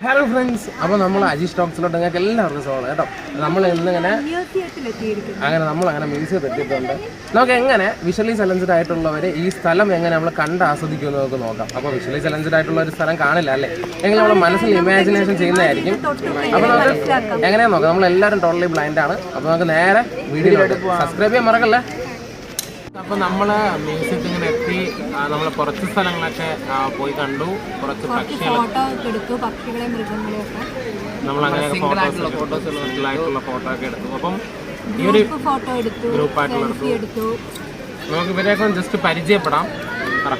Hello friends അപ്പോൾ നമ്മൾ അജി സ്റ്റോക്സിലോട്ട് നിങ്ങൾക്ക് എല്ലാവർക്കും സ്വാഗതം. കേട്ടോ. നമ്മൾ ഇന്നിങ്ങനെ അങ്ങനെ നമ്മൾ അങ്ങനെ മ്യൂസിയം എത്തിയിട്ടുണ്ട്. നമുക്ക് എങ്ങനെ വിഷ്വലി ചലഞ്ചഡ് ആയിട്ടുള്ളവർ ഈ സ്ഥലം എങ്ങനെ നമ്മൾ കണ്ട് ആസ്വദിക്കുമെന്ന് നമുക്ക് നോക്കാം. അപ്പോൾ വിഷ്വലി ചലഞ്ചഡ് ആയിട്ടുള്ള ഒരു സ്ഥലം കാണില്ല അല്ലേ? എങ്കിൽ നമ്മൾ മനസ്സിൽ ഇമാജിനേഷൻ ചെയ്യുന്നതായിരിക്കും. അപ്പോൾ നമുക്ക് എങ്ങനെയാ നോക്കാം. നമ്മൾ എല്ലാവരും ടോട്ടലി ബ്ലൈൻഡ് ആണ്. അപ്പോൾ നമുക്ക് നേരെ വീഡിയോ സബ്സ്ക്രൈബ് ചെയ്യാൻ മറക്കല്ലേ? അപ്പോൾ നമ്മൾ മ്യൂസിയത്തിൽ നമ്മൾ കുറച്ച് സ്ഥലങ്ങളൊക്കെ പോയി കണ്ടു. കുറച്ച് പക്ഷികൾ പക്ഷികളെ നമ്മൾ അങ്ങനെ ഫോട്ടോസ് ഫോട്ടോസ് ആയിട്ടുള്ള ഫോട്ടോ ഒക്കെ എടുത്തു. അപ്പം ഈ ഒരു ഫോട്ടോ എടുത്തു ഗ്രൂപ്പായിട്ടുള്ള എടുത്തു. നമുക്ക് ഇവരെയൊക്കെ ജസ്റ്റ് പരിചയപ്പെടാം. പറ.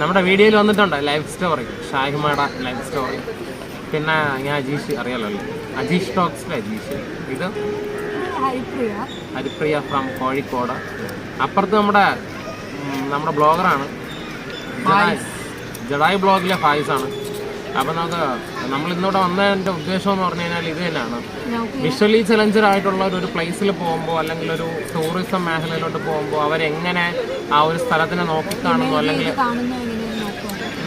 നമ്മുടെ വീഡിയോയിൽ വന്നിട്ടുണ്ട് ലൈഫ് സ്റ്റോറി. ഷാഹിമയുടെ ലൈഫ് സ്റ്റോറി. പിന്നെ ഞാൻ അജീഷ് അറിയാലോ അല്ലേ? അജീഷ് ടോക്സിലെ അജീഷ്. ഇത് ഹരിപ്രിയ. ഫ്രം കോഴിക്കോട്. അപ്പുറത്ത് നമ്മുടെ നമ്മുടെ ബ്ലോഗറാണ്. ജഡായ്. ബ്ലോഗിലെ ഫായിസ് ആണ് അപ്പം നമുക്ക് നമ്മൾ ഇന്നിവിടെ വന്നതിന്റെ ഉദ്ദേശം എന്ന് പറഞ്ഞു കഴിഞ്ഞാൽ ഇത് തന്നെയാണ്. വിഷ്വലി ചലഞ്ചർ ആയിട്ടുള്ള ഒരു പ്ലേസിൽ പോകുമ്പോൾ അല്ലെങ്കിൽ ഒരു ടൂറിസം മേഖലയിലോട്ട് പോകുമ്പോൾ അവരെങ്ങനെ ആ ഒരു സ്ഥലത്തിനെ നോക്കിക്കാണുന്നു അല്ലെങ്കിൽ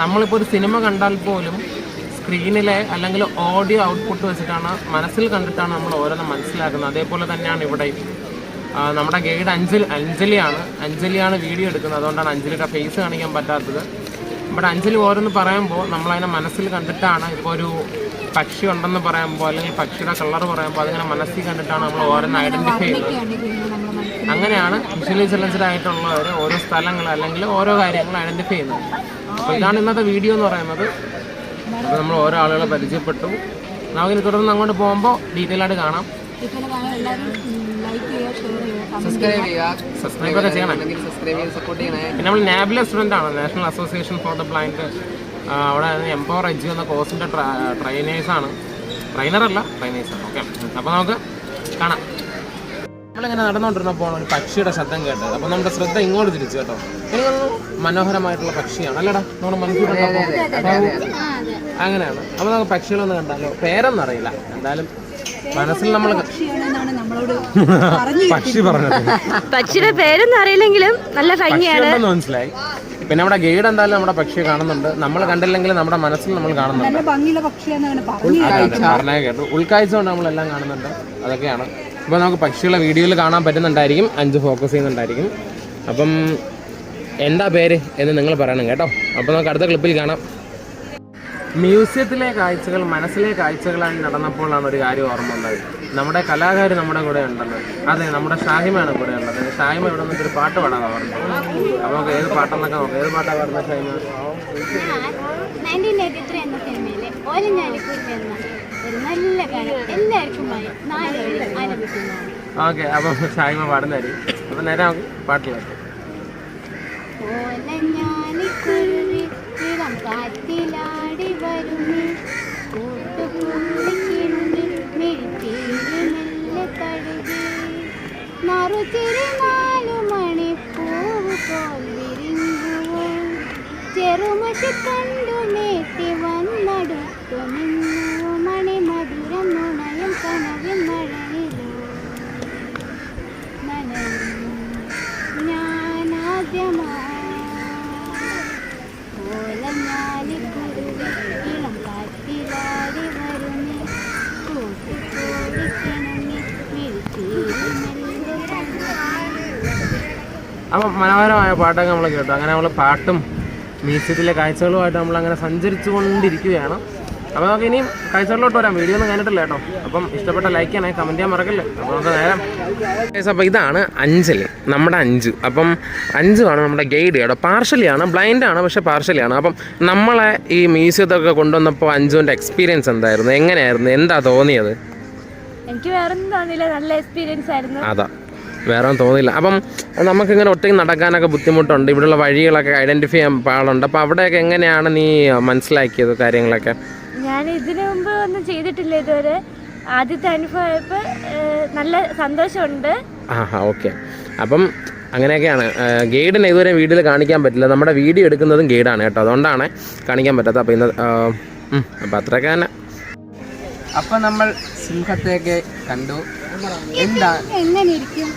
നമ്മളിപ്പോൾ ഒരു സിനിമ കണ്ടാൽ പോലും സ്ക്രീനിലെ അല്ലെങ്കിൽ ഓഡിയോ ഔട്ട്പുട്ട് വെച്ചിട്ടാണ് മനസ്സിൽ കണ്ടിട്ടാണ് നമ്മൾ ഓരോന്നും മനസ്സിലാക്കുന്നത്. അതേപോലെ തന്നെയാണ് ഇവിടെ നമ്മുടെ ഗൈഡ് അഞ്ജലി അഞ്ജലിയാണ്. അഞ്ജലിയാണ് വീഡിയോ എടുക്കുന്നത്. അതുകൊണ്ടാണ് അഞ്ജലിയുടെ ഫേസ് കാണിക്കാൻ പറ്റാത്തത്. ബട്ട് അഞ്ജലി ഓരോന്ന് പറയുമ്പോൾ നമ്മളതിനെ മനസ്സിൽ കണ്ടിട്ടാണ് ഇപ്പോൾ ഒരു പക്ഷി ഉണ്ടെന്ന് പറയുമ്പോൾ അല്ലെങ്കിൽ പക്ഷിയുടെ കളർ പറയുമ്പോൾ അതിങ്ങനെ മനസ്സിൽ കണ്ടിട്ടാണ് നമ്മൾ ഓരോന്ന് ഐഡന്റിഫൈ ചെയ്യുന്നത്. അങ്ങനെയാണ് വിഷ്വലി ചലഞ്ചഡ് ആയിട്ടുള്ളവർ ഓരോ സ്ഥലങ്ങൾ അല്ലെങ്കിൽ ഓരോ കാര്യങ്ങൾ ഐഡന്റിഫൈ ചെയ്യുന്നത്. അപ്പോൾ ഇതാണ് ഇന്നത്തെ വീഡിയോ എന്ന് പറയുന്നത്. അപ്പോൾ നമ്മൾ ഓരോ ആളുകളെ പരിചയപ്പെട്ടു. നമുക്കിനി തുടർന്ന് അങ്ങോട്ട് പോകുമ്പോൾ ഡീറ്റെയിൽ ആയിട്ട് കാണാം. ഇതുപോലെ കാണാൻ എല്ലാവരും ലൈക്ക് ചെയ്യുക ഷെയർ ചെയ്യുക കമന്റ് ചെയ്യുക. സബ്സ്ക്രൈബ് ഒക്കെ ചെയ്യണേ. പിന്നെ നമ്മൾ നാബിലെ സ്റ്റുഡന്റ് ആണ്. National association for the blind അവിടെ എംപവർ എജ് എന്ന കോഴ്സിന്റെ ട്രെയിനേഴ്സാണ് ട്രെയിനറല്ല ട്രെയിനേഴ്സാണ് ഓക്കെ അപ്പോൾ നമുക്ക് കാണാം. നമ്മളിങ്ങനെ നടന്നുകൊണ്ടിരുന്നപ്പോൾ ഒരു പക്ഷിയുടെ ശബ്ദം കേട്ടത്. അപ്പോൾ നമ്മുടെ ശ്രദ്ധ ഇങ്ങോട്ട് തിരിച്ചു കേട്ടോ. എനിക്ക് തോന്നുന്നു മനോഹരമായിട്ടുള്ള പക്ഷിയാണ്. അല്ലടാ നമ്മുടെ മനസ്സിൽ അങ്ങനെയാണ്. അപ്പോൾ നമുക്ക് പക്ഷികളൊന്നും കണ്ടാലോ? പേരൊന്നും അറിയില്ല എന്തായാലും മനസ്സിൽ നമ്മൾ പക്ഷിയാണെന്നാണ് നമ്മളോട് പറഞ്ഞു പക്ഷി പറഞ്ഞത്. പക്ഷിയുടെ പേരൊന്നും അറിയില്ലെങ്കിലും നല്ല ഭംഗിയാണ്. മനസ്സിലായി. പിന്നെ നമ്മുടെ ഗൈഡ് എന്തായാലും നമ്മുടെ പക്ഷിയെ കാണുന്നുണ്ട്. നമ്മൾ കണ്ടില്ലെങ്കിൽ നമ്മുടെ മനസ്സിൽ നമ്മൾ കാണുന്നുണ്ട്. കേട്ടു ഉൾക്കാഴ്ച കൊണ്ട് നമ്മളെല്ലാം കാണുന്നുണ്ട്. അതൊക്കെയാണ് അപ്പോൾ നമുക്ക് പക്ഷികളെ വീഡിയോയിൽ കാണാൻ പറ്റുന്നുണ്ടായിരിക്കും. അഞ്ച് ഫോക്കസ് ചെയ്യുന്നുണ്ടായിരിക്കും. അപ്പം എന്താ പേര് എന്ന് നിങ്ങൾ പറയണം കേട്ടോ. അപ്പോൾ നമുക്ക് അടുത്ത ക്ലിപ്പിൽ കാണാം. മ്യൂസിയത്തിലെ കാഴ്ചകൾ മനസ്സിലെ കാഴ്ചകളായി നടന്നപ്പോഴാണ് ഒരു കാര്യം ഓർമ്മ ഉണ്ടായത് നമ്മുടെ കലാകാർ നമ്മുടെ കൂടെ ഉണ്ടല്ലോ. അതെ നമ്മുടെ ഷാഹിമയാണ് കൂടെ ഉള്ളത്. ഷാഹിമ ഇവിടെ നിന്നൊരു പാട്ട് പാടാൻ പറഞ്ഞു. അപ്പോൾ നമുക്ക് ഏത് പാട്ടെന്നൊക്കെ നോക്കാം. ഏത് പാട്ടാണ് പറഞ്ഞത് ഷാഹിമ? നല്ല ഗാനം ആലപിക്കുന്നതാണ് ഓക്കെ അപ്പം ഷാഹിമ പാടുന്നതായിരിക്കും അപ്പം നേരെ നമുക്ക് പാട്ടിലേക്ക് കാറ്റിലാടി തഴുകി. നറുചിരി നാലു മണിപ്പൂവ് പോൽ വിരിഞ്ഞുവോ. ചെറുമശി കണ്ടു നീട്ടി വന്നടുത്തു നിന്നു അപ്പം മനോഹരമായ പാട്ടൊക്കെ നമ്മൾ കേട്ടു. അങ്ങനെ നമ്മൾ പാട്ടും മ്യൂസിയത്തിലെ കാഴ്ചകളുമായിട്ട് നമ്മൾ അങ്ങനെ സഞ്ചരിച്ചു കൊണ്ടിരിക്കുകയാണ് അപ്പോൾ നമുക്ക് ഇനിയും കാഴ്ചകളിലോട്ട് വരാം. വീഡിയോ ഒന്നും കഴിഞ്ഞിട്ടില്ല കേട്ടോ. അപ്പം ഇഷ്ടപ്പെട്ട ലൈക്ക് ചെയ്യണേ കമന്റ് ചെയ്യാൻ മറക്കല്ലേ? അപ്പോൾ നമുക്ക് നേരം. അപ്പോൾ ഇതാണ് അഞ്ചൽ നമ്മുടെ അഞ്ചു. അപ്പം അഞ്ചുമാണ് നമ്മുടെ ഗൈഡ്. കേട്ടോ പാർഷ്യലി ആണ് ബ്ലൈൻഡ് ആണ് പക്ഷേ പാർഷ്യലി ആണ് അപ്പം നമ്മളെ ഈ മ്യൂസിയത്തൊക്കെ കൊണ്ടുവന്നപ്പോൾ അഞ്ചുവിന്റെ എക്സ്പീരിയൻസ് എന്തായിരുന്നു? എങ്ങനെയായിരുന്നു? എന്താ തോന്നിയത്? എനിക്ക് വേറെ ഒന്നും തോന്നിയില്ല. നല്ല എക്സ്പീരിയൻസ് ആയിരുന്നു. അതാ. വേറെ ഒന്നും തോന്നില്ല അപ്പം നമുക്കിങ്ങനെ ഒറ്റയ്ക്ക് നടക്കാനൊക്കെ ബുദ്ധിമുട്ടുണ്ട്. ഇവിടെയുള്ള വഴികളൊക്കെ ഐഡന്റിഫൈ ചെയ്യാൻ പാടുണ്ട്. അപ്പോൾ അവിടെയൊക്കെ എങ്ങനെയാണ് നീ മനസ്സിലാക്കിയത് കാര്യങ്ങളൊക്കെ? ഞാൻ ഇതിനു മുമ്പ് ഒന്നും ചെയ്തിട്ടില്ല ഇതുവരെ. ആദ്യത്തെ അനുഭവമായപ്പോൾ നല്ല സന്തോഷമുണ്ട്. ആ ഹാ ഓക്കെ. അപ്പം അങ്ങനെയൊക്കെയാണ്. ഗൈഡിനെ ഇതുവരെ വീഡിയോയിൽ കാണിക്കാൻ പറ്റില്ല. നമ്മുടെ വീഡിയോ എടുക്കുന്നതും ഗൈഡാണ് കേട്ടോ. അതുകൊണ്ടാണ് കാണിക്കാൻ പറ്റാത്ത അപ്പോൾ ഇന്ന് അപ്പം അത്രയൊക്കെ തന്നെ. അപ്പം നമ്മൾ സിംഹത്തെയൊക്കെ കണ്ടു. എന്താ? എങ്ങനെ ഇരിക്കും?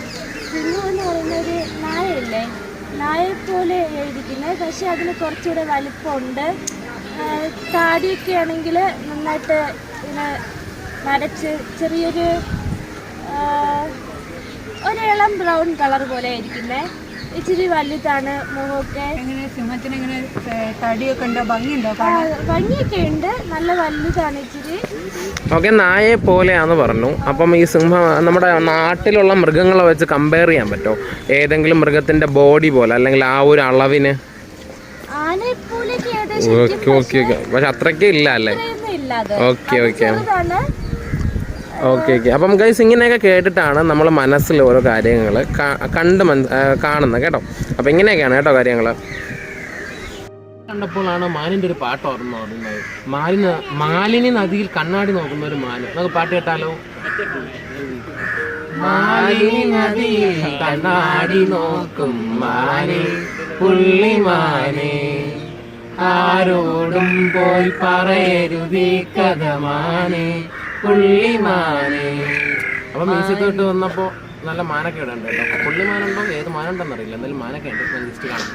സിംഹം എന്ന് പറയുന്ന ഒരു നായയില്ലേ? നായയെ പോലെ എഴുതിക്കുന്നത്. പക്ഷെ അതിന് കുറച്ചുകൂടെ വലിപ്പമുണ്ട്. താടിയൊക്കെ ആണെങ്കിൽ നന്നായിട്ട് ഇങ്ങനെ നരച്ച് ചെറിയൊരു ഒരു ഇളം ബ്രൗൺ കളർ പോലെ ആയിരിക്കുന്നേ. ഇച്ചിരി വലുതാണ് മുഖമൊക്കെ. എങ്ങനെ സിംഹത്തിന് തടിയൊക്കെ ഉണ്ടോ? ഭംഗിയുണ്ടോ? ഭംഗിയൊക്കെ ഉണ്ട്. നല്ല വലുതാണ് ഇച്ചിരി. ഓക്കെ നായെ പോലെയാന്ന് പറഞ്ഞു. അപ്പം ഈ സിംഹം നമ്മുടെ നാട്ടിലുള്ള മൃഗങ്ങളെ വെച്ച് കമ്പയർ ചെയ്യാൻ പറ്റുമോ ഏതെങ്കിലും മൃഗത്തിന്റെ ബോഡി പോലെ അല്ലെങ്കിൽ ആ ഒരു അളവിന്? Okay okay okay. പക്ഷെ അത്രക്കേ ഇല്ല അല്ലേ? Okay okay. ഓക്കെ ഓക്കെ അപ്പം ഗൈസ് ഇങ്ങനെയൊക്കെ കേട്ടിട്ടാണ് നമ്മൾ മനസ്സിൽ ഓരോ കാര്യങ്ങൾ കണ്ട് മന കാണുന്നത് കേട്ടോ. അപ്പം ഇങ്ങനെയൊക്കെയാണ് കേട്ടോ കാര്യങ്ങൾ കണ്ടപ്പോഴാണ് മാനിന്റെ ഒരു പാട്ട് ഓർമ്മ ഓടുന്നത് മാലിന് മാലിനി നദിയിൽ കണ്ണാടി നോക്കുന്ന ഒരു മാന് നമുക്ക് പാട്ട് കേട്ടാലോ? മാലിനി നദിയിൽ കണ്ണാടി നോക്കും മാനെ പുള്ളിമാനെ ആരോടും പോയി പറയരുതീ കഥ മാനെ പുള്ളിമാനെ. അപ്പൊ മ്യൂസിയത്തോട്ട് വന്നപ്പോ നല്ല മാനൊക്കെ ഇവിടെ ഉണ്ട് കേട്ടോ. പുള്ളിമാനുണ്ടോ? ഏത് മാനുണ്ടെന്ന് അറിയില്ല എന്തായാലും മാനൊക്കെ ഉണ്ട്. ഞാൻ ജസ്റ്റ് കാണാം.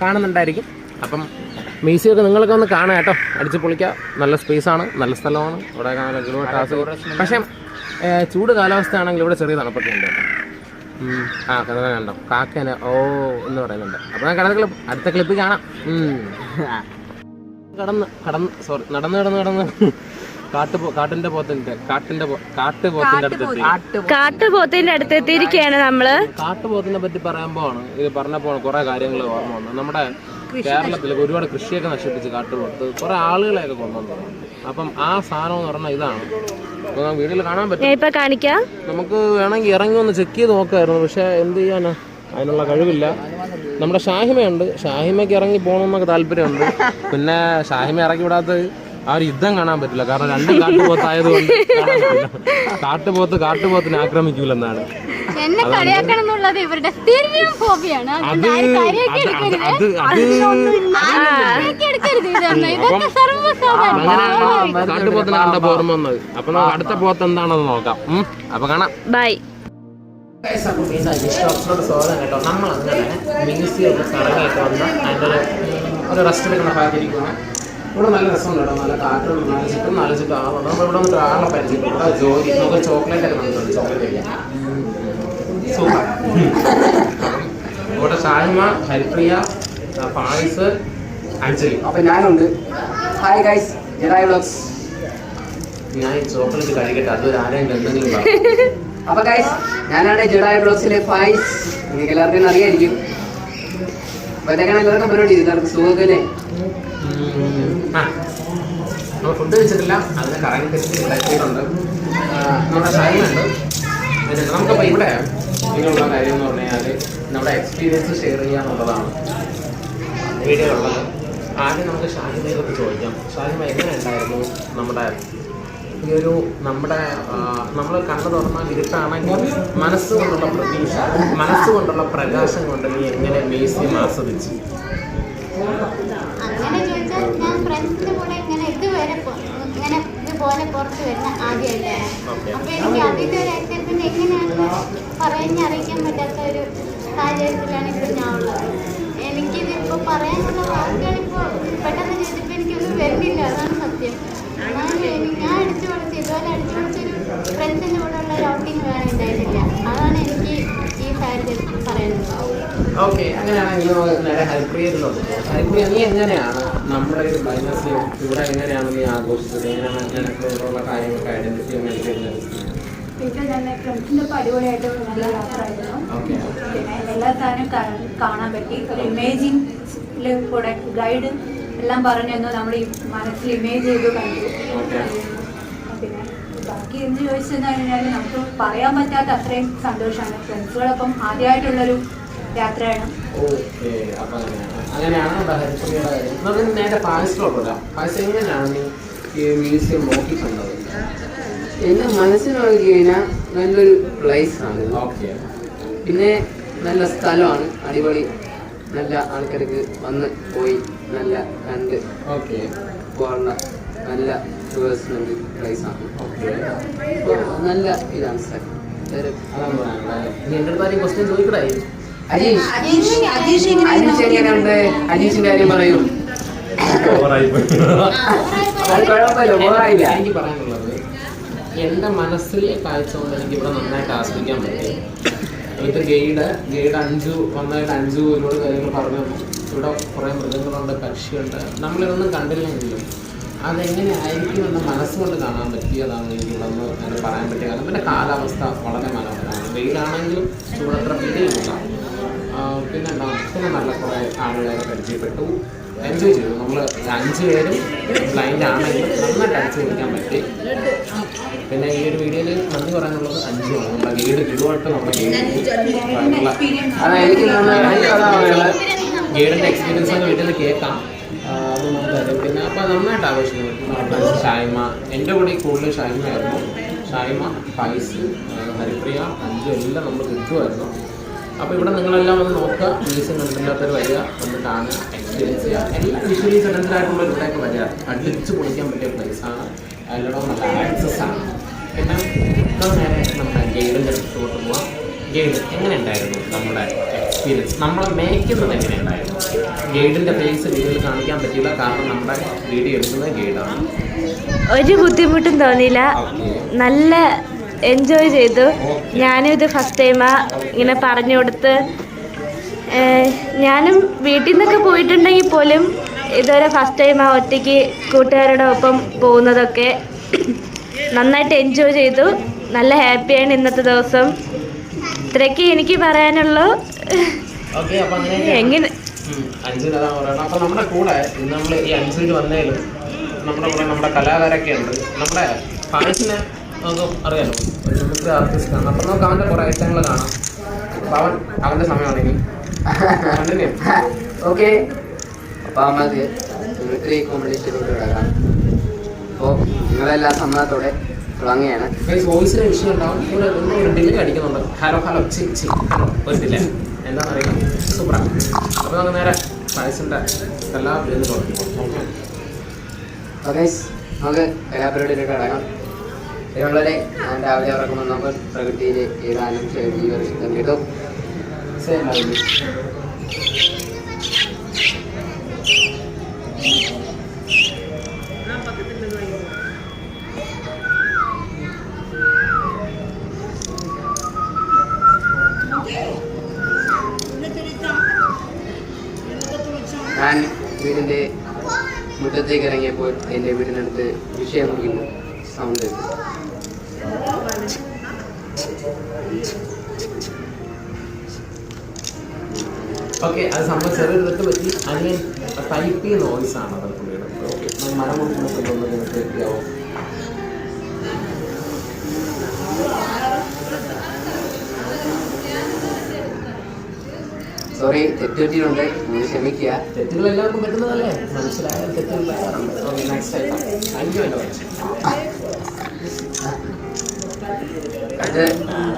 കാണുന്നുണ്ടായിരിക്കും. അപ്പം മ്യൂസിയം ഒക്കെ നിങ്ങളൊക്കെ ഒന്ന് കാണാം കേട്ടോ. അടിച്ച് പൊളിക്കാം നല്ല സ്പേസ് ആണ്. നല്ല സ്ഥലമാണ്. ഇവിടെ കാണാൻ പക്ഷേ ചൂട് കാലാവസ്ഥ ആണെങ്കിൽ ഇവിടെ ചെറിയ തണുപ്പൊക്കെ ഉണ്ട് കേട്ടോ. ആ കണ്ടോ? കാക്കേനെ. ഓ എന്ന് പറയുന്നുണ്ട്. അപ്പോൾ ഞാൻ കടന്ന ക്ലിപ്പ് അടുത്ത ക്ലിപ്പ് കാണാം. ഉം. കടന്ന് കടന്ന് സോറി നടന്ന് കടന്ന് കടന്ന് കാട്ടു കാട്ടിന്റെ പോത്തിന്റെ കാട്ടിന്റെ പോ- കാട്ടുപോത്തിന്റെ അടുത്തെത്തി. കാട്ടുപോത്തിന്റെ അടുത്ത് എത്തിയിരിക്കുകയാണ് നമ്മൾ. കാട്ടുപോത്തിനെ പറ്റി പറയുമ്പോഴാണ് ഇത് പറഞ്ഞപ്പോൾ കുറെ കാര്യങ്ങൾ ഓർമ്മ വന്നു. നമ്മുടെ കേരളത്തിൽ ഒരുപാട് കൃഷിയൊക്കെ നശിപ്പിച്ച് കാട്ടുപോത്ത് കുറെ ആളുകളെയൊക്കെ കൊണ്ടുവന്നു. അപ്പം ആ സാധനം എന്ന് പറഞ്ഞാൽ ഇതാണ്. വീട്ടിൽ കാണാൻ പറ്റും. നമുക്ക് വേണമെങ്കിൽ ഇറങ്ങി ഒന്ന് ചെക്ക് ചെയ്ത് നോക്കായിരുന്നു. പക്ഷെ എന്ത് ചെയ്യാനാ? അതിനുള്ള കഴിവില്ല. നമ്മുടെ ഷാഹിമയുണ്ട്. ഷാഹിമയ്ക്ക് ഇറങ്ങി പോകണമെന്നൊക്കെ താല്പര്യമുണ്ട്. പിന്നെ ഷാഹിമ ഇറക്കി വിടാത്തത് ആ ഒരു യുദ്ധം കാണാൻ പറ്റില്ല. കാരണം രണ്ടും കാട്ടുപോത്തായതുകൊണ്ട് ആയതുകൊണ്ട് കാട്ടുപോത്ത് കാട്ടുപോത്തിനെ ആക്രമിക്കൂലെന്നാണ്. എന്നെ ഇവരുടെ സ്ഥിരം ഫോബിയാണ് കാട്ടുപോത്തിനെ കണ്ട ഓർമ്മ വന്നത്. അപ്പൊ അടുത്ത പോത്ത് എന്താണെന്ന് നോക്കാം. അപ്പൊ കാണാം. ബൈ. നമ്മൾ അങ്ങനെ മ്യൂസിയം കറങ്ങിയിട്ട് വന്ന് അതിന്റെ ഒരു റെസ്റ്റ് എടുക്കുന്ന ഭാഗത്തിരിക്കുന്ന ഇവിടെ നല്ല രസമുണ്ട് കേട്ടോ. നല്ല കാറ്റും നാല് ചുറ്റും നാല് ചുറ്റും ആളുണ്ട് നമ്മൾ ഇവിടെ വന്നിട്ട് ആളെ പരിചയം ഇവിടെ ജോലി നമുക്ക് ചോക്ലേറ്റ് ഒക്കെ നമുക്ക് ചോക്ലേറ്റ് കഴിക്കാം. സൂപ്പർ. ഇവിടെ ഷാൽമ ഹരിപ്രിയ പായസ് അഞ്ജലി. അപ്പൊ ഞാനുണ്ട്. ഹായ് ഗൈസ് ജെറായി വ്ളോഗ്സ് ഞാൻ ചോക്ലേറ്റ് കഴിക്കട്ടെ. അതൊരു ആരെങ്കിലും എന്തെങ്കിലും. അപ്പൊ ഗൈസ് ഞാനാണ് ജഡായ വ്ളോഗ്സിലെ ഫൈസ്. നിങ്ങൾക്ക് എല്ലാവർക്കും അറിയായിരിക്കും. അപ്പൊ ഇതൊക്കെയാണ് എല്ലാവർക്കും പരിപാടി. എല്ലാവർക്കും സുഖമല്ലേ ഫുഡ് വെച്ചിട്ടില്ല. അതിന് കറങ്ങി തെറ്റി കഴിച്ചിട്ടുണ്ട് നമ്മുടെ ഷൈനുണ്ട് നമുക്കപ്പോൾ ഇവിടെ ഇതിലുള്ള കാര്യം എന്ന് പറഞ്ഞു കഴിഞ്ഞാൽ നമ്മുടെ എക്സ്പീരിയൻസ് ഷെയർ ചെയ്യാന്നുള്ളതാണ്. വീഡിയോ ഉള്ളത് ആദ്യം നമുക്ക് ഷാഹിമയൊക്കെ ചോദിക്കാം. ഷാഹിമ എങ്ങനെ ഉണ്ടായിരുന്നു നമ്മുടെ ഈ ഒരു നമ്മുടെ നമ്മൾ കണ്ണു തുറന്നാൽ ഇരുട്ടാണെങ്കിൽ മനസ്സുകൊണ്ടുള്ള പ്രതീക്ഷ മനസ്സുകൊണ്ടുള്ള പ്രകാശം കൊണ്ട് നീ എങ്ങനെ മ്യൂസിയം ആസ്വദിച്ചു? അങ്ങനെ ചോദിച്ചാൽ ഞാൻ ഫ്രണ്ട്സിന്റെ കൂടെ ഇങ്ങനെ ഇതുവരെ ഇങ്ങനെ ഇതുപോലെ പുറത്ത് വരുന്ന ആദ്യമായിട്ടാണ്. Okay. അപ്പൊ എനിക്ക് അതിന്റെ ഒരു എക്സൈറ്റ്മെന്റ് എങ്ങനെയാണെന്ന് പറഞ്ഞറിയിക്കാൻ പറ്റാത്ത ഒരു സാഹചര്യത്തിലാണ് ഞാൻ ഉള്ളത്. എനിക്കിത് ഇപ്പോൾ പറയാനുള്ള വാക്കുകൾ ഇപ്പോ പെട്ടെന്ന് ചെയ്തപ്പോൾ എനിക്കൊന്നും വരുന്നില്ല അതാണ് സത്യം. അതാണ് എനി- ഞാൻ അടിച്ചു പൊളിച്ച് ഇതുപോലെ അടിച്ചു പൊളിച്ചൊരു ഫ്രണ്ട്സിന്റെ കൂടെ ഉള്ള ഒരു ഔട്ടിങ് വേറെ ഉണ്ടായിട്ടില്ല. അതാണ് എനിക്ക് ഈ സാഹചര്യത്തിൽ പറയുന്നത് ഓക്കെ അങ്ങനെയാണെങ്കിൽ നമുക്ക് നേരെ. ഹരിപ്രിയ നീ എങ്ങനെയാണ് നമ്മുടെ ഒരു ബൈനസ് ഇവിടെ എങ്ങനെയാണ് നീ ആഘോഷിച്ചത്? എങ്ങനെയാണ് കാര്യങ്ങളൊക്കെ ഐഡന്റിറ്റി ഫ്രണ്ട്സിന്റെ ഒപ്പം അടിപൊളിയായിട്ട് നല്ല യാത്രയായിരുന്നു ഓക്കെ പിന്നെ എല്ലാ സാധനവും കാണാൻ പറ്റി. ഒരു കൂടെ ഗൈഡ് എല്ലാം പറഞ്ഞു തന്നു. നമ്മൾ ഈ മനസ്സിൽ ഇമേജ് ചെയ്ത് കണ്ടു. എന്ത് ചോദിച്ചു കഴിഞ്ഞാൽ നമുക്ക് പറയാൻ പറ്റാത്ത അത്രയും സന്തോഷമാണ്. ഫ്രണ്ട്സുകളൊപ്പം ആദ്യമായിട്ടുള്ളൊരു യാത്രയാണ്. അങ്ങനെയാണ്. ഹരിപ്രിയയുടെ കാര്യം. നമുക്ക് നേരെ പായസം എങ്ങനെയാണ് ഈ മ്യൂസിയം എന്റെ മനസ്സിൽ നോക്കി കഴിഞ്ഞാൽ നല്ലൊരു പ്ലേസ് ആണ്. ഓക്കെ. പിന്നെ നല്ല സ്ഥലമാണ്. അടിപൊളി. നല്ല ആൾക്കാർക്ക് വന്ന് പോയി നല്ല കണ്ട് ഓക്കെ. പോകാനുള്ള നല്ല ടൂറിസ്റ്റ് പ്ലേസ് ആണ്. ഓക്കെ നല്ല ഇതാണ് സ്ഥലം അജീഷിന്റെ കാര്യം പറയൂ. അത് കുഴപ്പമില്ല പോകാറില്ല എനിക്ക് പറയാനുള്ളത് എന്റെ മനസ്സിലെ കാഴ്ച കൊണ്ട് എനിക്ക് ഇവിടെ നന്നായിട്ട് ആസ്വദിക്കാൻ പറ്റും. ഇവിടുത്തെ ഗൈഡ് ഗൈഡ് അഞ്ചു വന്നായിട്ട് അഞ്ചു ഒരുപാട് കാര്യങ്ങൾ പറഞ്ഞു. ഇവിടെ കുറേ മൃഗങ്ങളുണ്ട് പക്ഷിയുണ്ട്. നമ്മളിതൊന്നും കണ്ടില്ലെങ്കിലും അതെങ്ങനെ ആയിരിക്കും എന്ന് മനസ്സുകൊണ്ട് കാണാൻ പറ്റിയതാണ് എനിക്ക് ഞാൻ നിന്ന് അങ്ങനെ പറയാൻ പറ്റിയ കാരണം. പിന്നെ കാലാവസ്ഥ വളരെ മനോഹരമാണ്. വെയിലാണെങ്കിലും ചൂടത്ര പിടിയില്ല പിന്നെ പിന്നെ നല്ല കുറേ ആളുകളെ പരിചയപ്പെട്ടു. എൻജോയ് ചെയ്തു. നമ്മൾ അഞ്ച് പേരും ബ്ലൈൻഡ് ആണെങ്കിലും നന്നായിട്ട് അടിച്ചു പൊളിക്കാൻ പറ്റി. പിന്നെ ഈ ഒരു വീഡിയോയിൽ നന്ദി പറയാനുള്ളത് അഞ്ചുമാണ് നമ്മുടെ ഗൈഡ് ഗിഡുമായിട്ട് നമ്മുടെ ഗൈഡ് അതായത് ഗൈഡിന്റെ എക്സ്പീരിയൻസ് വീട്ടിൽ കേൾക്കാം. നന്നായിട്ട് നമ്മുടെ ഷായ്മ എന്റെ കൂടെ കൂടുതൽ ഷായ്മയായിരുന്നു ഷായ്മ ഫൈസ് ഹരിപ്രിയ അഞ്ചു എല്ലാം നമ്മൾ കിട്ടുമായിരുന്നു. അപ്പോൾ ഇവിടെ നിങ്ങളെല്ലാം വന്ന് നോക്കുക. മ്യൂസിയം കണ്ടില്ലാത്തവർ വരിക. വന്ന് കാണുക. എക്സ്പീരിയൻസ് ചെയ്യുക. എല്ലാം വിഷ്വലി സെന്ററായിട്ടുള്ള ഇവിടേക്ക് വരിക. അടിച്ച് പൊളിക്കാൻ പറ്റിയ പ്ലേസാണ് എല്ലാം നല്ല ആക്സസ് ആണ്. പിന്നെ നമ്മൾ നേരെ നമ്മുടെ ഗൈഡിന്റെ അടുത്തോട്ട് പോവാം. ഗൈഡ് എങ്ങനെ ഉണ്ടായിരുന്നു നമ്മുടെ എക്സ്പീരിയൻസ് നമ്മൾ മേയ്ക്കുന്നത് എങ്ങനെയുണ്ടായിരുന്നു ഗൈഡിന്റെ ഫേസ് വീഡിയോയിൽ കാണിക്കാൻ പറ്റില്ല കാരണം നമ്മുടെ വീഡിയോ എടുക്കുന്നത് ഗൈഡാണ്. ഒരു ബുദ്ധിമുട്ടും തോന്നിയില്ല. നല്ല എൻജോയ് ചെയ്തു. ഞാനും ഇത് ഫസ്റ്റ് ടൈമാ ഇങ്ങനെ പറഞ്ഞു കൊടുത്ത് ഞാനും വീട്ടിൽ നിന്നൊക്കെ പോയിട്ടുണ്ടെങ്കിൽ പോലും ഇതുവരെ ഫസ്റ്റ് ടൈമാ ഒറ്റയ്ക്ക് കൂട്ടുകാരുടെ ഒപ്പം പോകുന്നതൊക്കെ നന്നായിട്ട് എൻജോയ് ചെയ്തു. നല്ല ഹാപ്പിയാണ് ഇന്നത്തെ ദിവസം. ഇത്രയൊക്കെ എനിക്ക് പറയാനുള്ളൂ. ഓക്കെ അപ്പം എങ്ങനെ? അപ്പം നമ്മുടെ കൂടെ നമ്മൾ ഈ അഞ്ചിന് വന്നേലും നമ്മുടെ കൂടെ നമ്മുടെ കലാകാരൊക്കെ ഉണ്ട്. നമ്മുടെ ഫാൻസിനെ നമുക്ക് അറിയാലോ. ഒരു മിമിക്രി ആർട്ടിസ്റ്റാണ് അപ്പം നമുക്ക് അവന്റെ കുറേ ഐറ്റങ്ങൾ കാണാം. അപ്പം അവൻ അവന്റെ സമയമാണെങ്കിൽ കണ്ടിന്യൂ ഓക്കെ. അപ്പോൾ നമുക്ക് മിമിക്രി കോമ്പറ്റീഷനിലോട്ട് കിടക്കാം അപ്പോൾ നിങ്ങളെല്ലാം സമ്മതത്തോടെ ഗൈസ് വോയിസിന് വിഷയം ഉണ്ടാവും. എന്തോ ഡിലേ അടിക്കുന്നുണ്ട്. ഹലോ ഹലോ ചി ചി ഹലോ ഒരു ഡിലേ എന്താണെന്ന് അറിയാം സൂപ്പറാണ് അപ്പോൾ നമുക്ക് നേരെ പായസിന്റെ എല്ലാ പേരും തുടങ്ങി. ഓക്കെ നമുക്ക് എല്ലാവരോടും കിടക്കാം ഇതിനുള്ളവരെ ഞാൻ രാവിലെ ഉറക്കുമ്പോൾ നമുക്ക് പ്രകൃതിയിൽ ഏതാനും ജീവ ശബ്ദം കിട്ടും. സെയിം മുറ്റത്തേക്ക് ഇറങ്ങിയപ്പോൾ എന്റെ വീടിനടുത്ത് വിഷയം വീണു സൗണ്ട്. ഓക്കെ അത് സംഭവം ചെറിയൊരു തെറ്റ് പറ്റി. അതിന് ടൈപ്പ് ചെയ്യുന്ന വോയിസ് ആണ് അത് പുള്ളിയുടെ. ഓക്കെ മരം കൊടുക്കുന്ന സംഭവം നിങ്ങൾക്ക് സോറി തെറ്റുപറ്റിയിട്ടുണ്ട്. നിങ്ങൾ ക്ഷമിക്കുക. തെറ്റുകൾ എല്ലാവർക്കും പറ്റുന്നതല്ലേ? മനസ്സിലായ തെറ്റുകൾ പറ്റാറുണ്ട് okay next time thank you എന്റെ അത്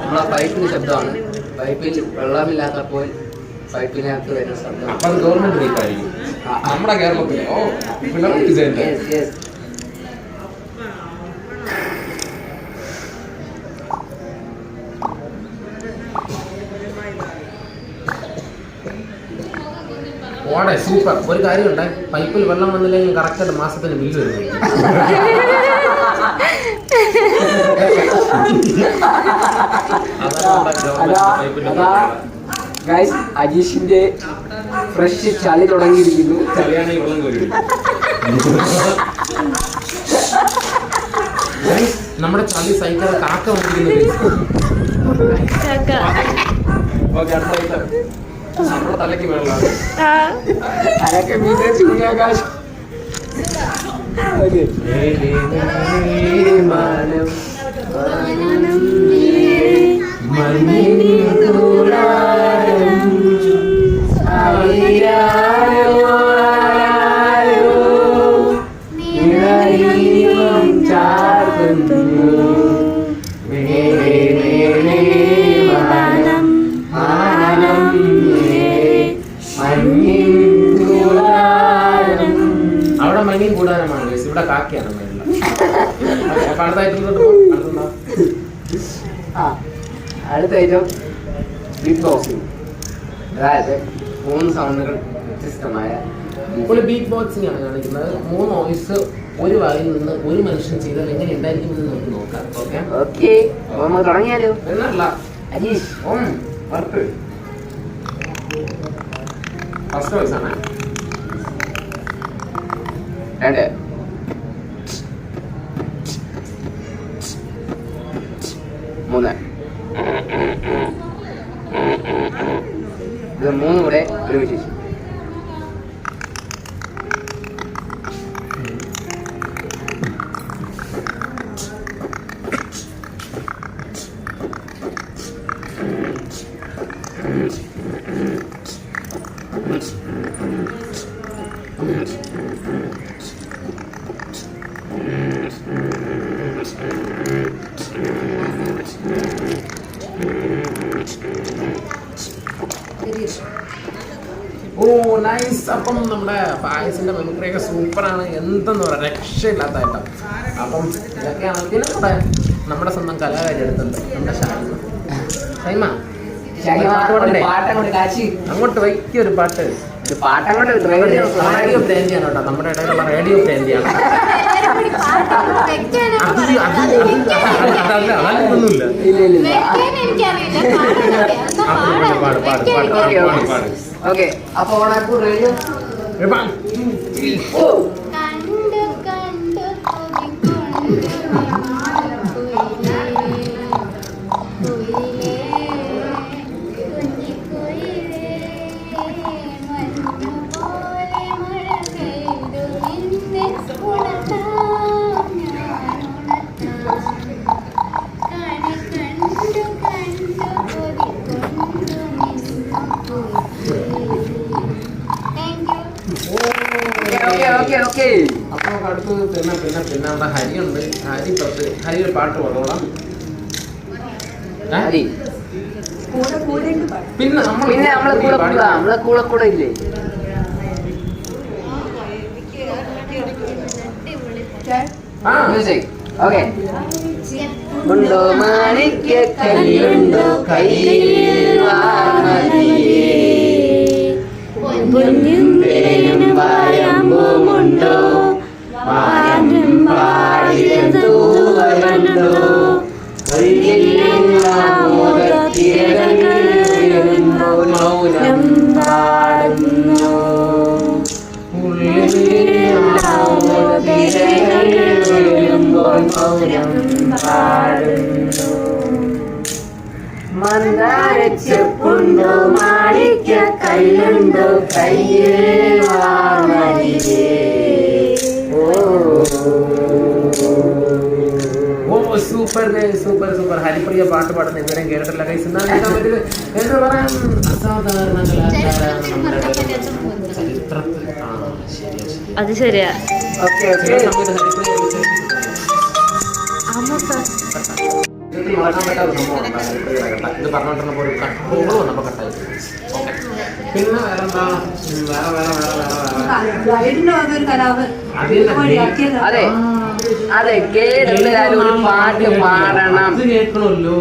നമ്മളെ പൈപ്പിന് ശബ്ദമാണ്. പൈപ്പിൽ വെള്ളമില്ലാത്തപ്പോൾ പൈപ്പിനകത്ത് വരുന്ന ശബ്ദം. അപ്പം ഗവൺമെന്റ് നമ്മുടെ കേരളത്തിലെ? ഓ പിള്ളേർ ഡിസൈൻ ഓടെ സൂപ്പർ ഒരു കാര്യം കാര്യമുണ്ട് പൈപ്പിൽ വെള്ളം വന്നില്ലെങ്കിൽ കറക്റ്റായിട്ട് മാസത്തിന് ബില്ല് വരും അതാണ് നമ്മുടെ അതാ ഗവൺമെന്റ് പൈപ്പിന്റെ അതാ ഗൈസ് അജീഷിന്റെ ഫ്രഷ് ചളി തുടങ്ങിയിരിക്കുന്നു. നമ്മുടെ ചളി സഹിക്കാതെ കാക്ക വന്നിരിക്കുന്നു ഓക്കെ അടുത്ത item. നമ്മുടെ തലയ്ക്ക് വെള്ളമാണ് ആ അതൊക്കെ മീതെ സൂര്യാകാശം ഓക്കെ മാനം മാനം ആ അടുത്ത ഐറ്റം ബിഗ് ബോക്സിംഗ് അതായത് മൂന്ന് സൗണ്ടുകൾ വ്യത്യസ്തമായ ഇപ്പോൾ ബീറ്റ് ബോക്സിംഗ് ആണ് കാണിക്കുന്നത്. മൂന്ന് വോയിസ് ഒരു വായിൽ നിന്ന് ഒരു മനുഷ്യൻ ചെയ്താൽ എങ്ങനെ ഉണ്ടായിരിക്കും എന്ന് നമുക്ക് നോക്കാം. ഓക്കെ ഓക്കെ നമുക്ക് തുടങ്ങിയാലോ? എന്നല്ല Ajeesh Om purple first voice ആണ്. രണ്ട് അപ്പം നമ്മുടെ മെമ്മറി സൂപ്പർ സൂപ്പറാണ്. എന്തെന്ന് പറയാം രക്ഷയില്ലാത്ത ഐറ്റം അപ്പം ഇതൊക്കെയാണ് പിന്നെ നമ്മുടെ നമ്മുടെ സ്വന്തം കലാകാരി എടുത്തുണ്ട് നമ്മുടെ ഷൈമ. ഷൈമ അങ്ങോട്ട് വൈക്കിയ ഒരു പാട്ട്. പാട്ടങ്ങോട്ട് റേഡിയോ പ്ലേ കേട്ടോ നമ്മുടെ ഇടയിലുള്ള റേഡിയോ ബ്രാൻഡിയാണ് ഓക്കെ അപ്പൊ ഓണാക്കൂർ റേഡിയോ അപ്പൊ നമുക്ക് അടുത്തത് പിന്നെ പിന്നെ പിന്നെ അവിടെ ഹരിയുണ്ട്. ഹരി തൊട്ട് ഹരി ഒരു പാട്ട് പറഞ്ഞോളാം ഹരി. പിന്നെ നമ്മൾ പിന്നെ നമ്മളെ കൂടെ കൂടെ നമ്മളെ കൂടെ കൂടെ ഇല്ലേ? ആ മ്യൂസിക് ഓക്കെ ഉണ്ടോ മാണിക്യ? കല്ലുണ്ടോ കയ്യിൽ വാമതിയേ പൊന്നും മന്ദാരച്ചെപ്പുണ്ടോ മാണിക്ക കല്ലുണ്ടോ കയ്യിൽ വാമരിയേ? ഓ. ഓ സൂപ്പർ സൂപ്പർ സൂപ്പർ. ഹരിപ്രിയ പാട്ട് പാടുന്ന ഇവരും കേട്ടിട്ടില്ല. കൈസ് എന്താണ് പറയാൻ അസാധാരണ ചരിത്രത്തിൽ. അത് ശരിയാ. Okay okay. ഇത് പറഞ്ഞോണ്ടിരുന്നപ്പോൾ ഒരു കട്ടോട് വന്നപ്പോൾ കട്ടായി ഓക്കെ. പിന്നെ വേറെന്താ? വേറെ വേറെ വേറെ വേറെ അത്. അതെ കേരളത്തിൽ ഒരു പാട്ട് പാടണം. അത് കേൾക്കണമല്ലോ.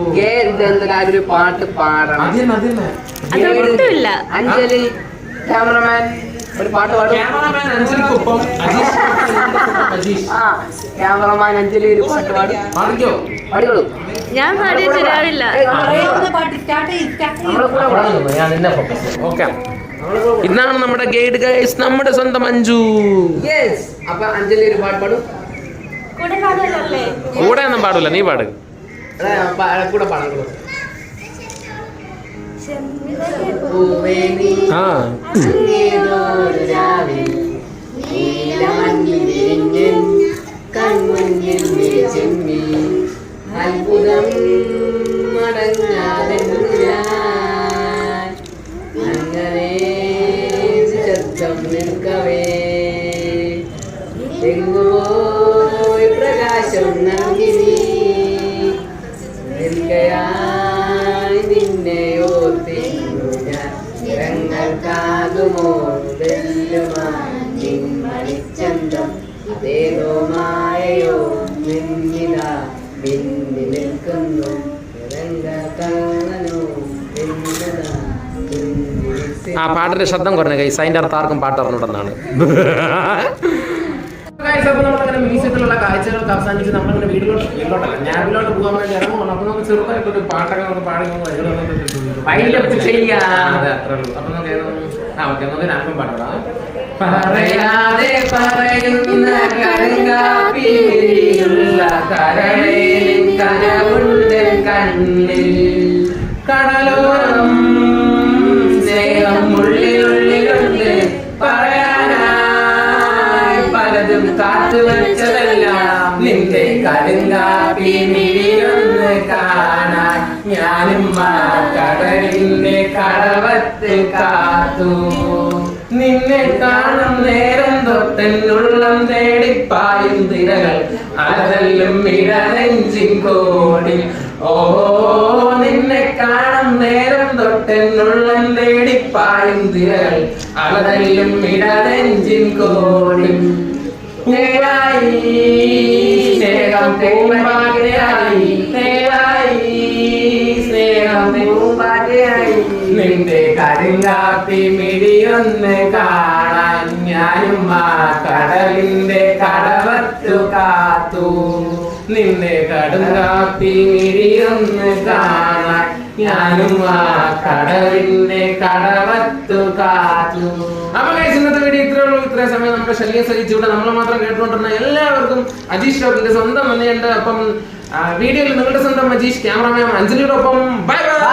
ഒരു പാട്ട് പാടണം. അത് തന്നെ അത് തന്നെ അഞ്ജലി ക്യാമറമാൻ ഒരു പാട്ട് പാടും. ആ ക്യാമറമാൻ അഞ്ജലി ഒരു പാട്ട് പാടും. പാടിക്കോ? പാടിക്കോളൂ. ഞാൻ പാടി. തരാറില്ല ഓക്കെ ഇതാണ് നമ്മുടെ ഗൈഡ് ഗൈസ് നമ്മുടെ സ്വന്തം അഞ്ജു. യെസ് അപ്പൊ അഞ്ജലി ഒരു പാട്ട് പാടും. കൂടെ ഒന്നും പാടില്ല നീ പാട്. എടാ, പാ- കൂടെ പാടാം കൂടെ പൂവേ നീ ആ അത്ഭുതം മടങ്ങാതെ മണിച്ചന്തം. മായയോ നിന്നിതാ. നിൽക്കുന്നു. ആ പാട്ടിന്റെ ശബ്ദം കുറഞ്ഞ കൈസ് അതിന്റെ അർത്ഥം ആർക്കും പാട്ട് നമ്മളങ്ങനെ മ്യൂസിയത്തിലുള്ള കാഴ്ചകളൊക്കെ അവസാനിച്ച് നമ്മളിങ്ങനെ വീട്ടിലോട്ട് വീട്ടിലോട്ടല്ല ഞാനിലോട്ട് പോകാൻ വേണ്ടി ഇറങ്ങുവാണ്. അപ്പൊ നമുക്ക് ചെറുതായിട്ടൊരു പാട്ടൊക്കെ നമുക്ക് പാടി വൈകിട്ട് ചെയ്യാം. അതെ അത്രേ ഉള്ളൂ. അപ്പൊ നമുക്ക് ഏതൊന്ന് ആ ഓക്കെ നമുക്ക് ഞാനും പാടാം. പറയാതെ പറയുന്ന കരങ്കാപ്പിയുള്ള കരളിൽ കനവുണ്ട് കണ്ണിൽ. കടലോരം സ്നേഹം ഉള്ളിലുള്ളിലുണ്ട്. പറയാനായി പലതും കാത്തു വെച്ചതെല്ലാം നിന്റെ കടുങ്കാപ്പി മിഴിയൊന്ന് കാണാൻ ഞാനും ആ കടലിന്റെ കടവത്ത് കാത്തു. നിന്നെ കാണും നേരം തൊട്ടെന്നുള്ളം തേടിപ്പായും തിരകൾ അതെല്ലും ഇടനെഞ്ചിൻ കോടി ഓ നിന്നെ കാണും നേരം തൊട്ടെന്നുള്ളം തേടിപ്പായും തിരകൾ അതെല്ലും ഇടനെഞ്ചിൻ കോടി പൂമ്പാറ്റയായി നിന്റെ കരിങ്കാപ്പി മിടിയൊന്ന് കാണാൻ ഞാനും ആ കടലിന്റെ കടവത്തു കാത്തു. നിന്റെ കടുങ്കാത്തി മിടിയൊന്ന് കാണാൻ ഞാനും ആ കടവിന്റെ കടവത്തു കാത്തു. അപ്പൊ ഇന്നത്തെ വീഡിയോ ഇത്രേ ഉള്ളൂ. ഇത്രയും സമയം നമ്മുടെ ശല്യം സഹിച്ച് ഇവിടെ നമ്മളെ മാത്രം കേട്ടുകൊണ്ടിരുന്ന എല്ലാവർക്കും അജീഷ് ഷോപ്പിന്റെ സ്വന്തം നന്ദിയുണ്ട് അപ്പം വീഡിയോയിൽ നിങ്ങളുടെ സ്വന്തം അജീഷ് ക്യാമറമാൻ അഞ്ജലിയുടെ ഒപ്പം ബൈ ബൈ